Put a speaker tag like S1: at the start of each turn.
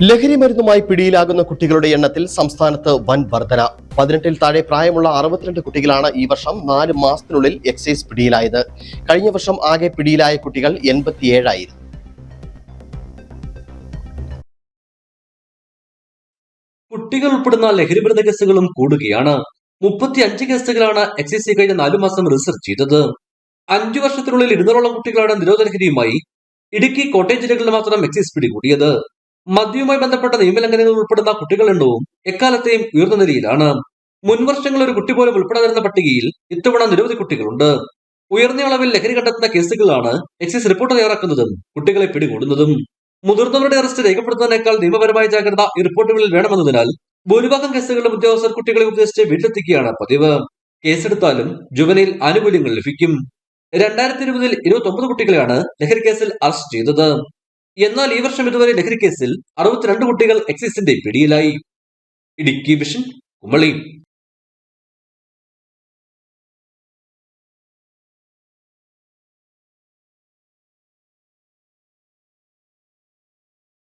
S1: ലഹരി മരുന്നുമായി പിടിയിലാകുന്ന കുട്ടികളുടെ എണ്ണത്തിൽ സംസ്ഥാനത്ത് വൻ വർധന. പതിനെട്ടിൽ താഴെ പ്രായമുള്ള അറുപത്തിരണ്ട് കുട്ടികളാണ് ഈ വർഷം നാല് മാസത്തിനുള്ളിൽ എക്സൈസ് പിടിയിലായത്. കഴിഞ്ഞ വർഷം ആകെ പിടിയിലായ കുട്ടികൾ എൺപത്തിയേഴായിരുന്നു.
S2: കുട്ടികൾ ഉൾപ്പെടുന്ന ലഹരിമരുന്ന് കേസുകളും കൂടുകയാണ്. മുപ്പത്തി അഞ്ച് കേസുകളാണ് എക്സൈസ് കഴിഞ്ഞ നാലു മാസം റിസർച്ച് ചെയ്തത്. അഞ്ചു വർഷത്തിനുള്ളിൽ ഇരുന്നൂറോളം കുട്ടികളാണ് നിരോധന ലഹരിയുമായി ഇടുക്കി കോട്ടയം ജില്ലകളിൽ മാത്രം എക്സൈസ് പിടികൂടിയത്. മദ്യവുമായി ബന്ധപ്പെട്ട നിയമലംഘനങ്ങൾ ഉൾപ്പെടുന്ന കുട്ടികളുടെ എണ്ണവും എക്കാലത്തെയും ഉയർന്ന നിലയിലാണ്. മുൻവർഷങ്ങൾ ഒരു കുട്ടി പോലും ഉൾപ്പെടാതിരുന്ന പട്ടികയിൽ ഇത്തവണ നിരവധി കുട്ടികളുണ്ട്. ഉയർന്ന അളവിൽ ലഹരി കണ്ടെത്തുന്ന കേസുകളാണ് എക്സൈസ് റിപ്പോർട്ട് തയ്യാറാക്കുന്നതും കുട്ടികളെ പിടികൂടുന്നതും. മുതിർന്നവരുടെ അറസ്റ്റ് രേഖപ്പെടുത്തുന്നതിനേക്കാൾ നിയമപരമായ ജാഗ്രത ഈ റിപ്പോർട്ടുകളിൽ വേണമെന്നതിനാൽ ഭൂരിഭാഗം കേസുകളിലും ഉദ്യോഗസ്ഥർ കുട്ടികളെ ഉപദേശിച്ച് വീട്ടിലെത്തിക്കുകയാണ് പതിവ്. കേസെടുത്താലും ജുവനയിൽ ആനുകൂല്യങ്ങൾ ലഭിക്കും. രണ്ടായിരത്തി ഇരുപതിൽ ഇരുപത്തി ഒമ്പത് കുട്ടികളെയാണ് ലഹരി കേസിൽ അറസ്റ്റ് ചെയ്തത്. എന്നാൽ ഈ വർഷം ഇതുവരെ ലഹരി കേസിൽ അറുപത്തിരണ്ട് കുട്ടികൾ എക്സൈസിന്റെ പിടിയിലായി. ഇടുക്കി വിഷൻ കുമളി.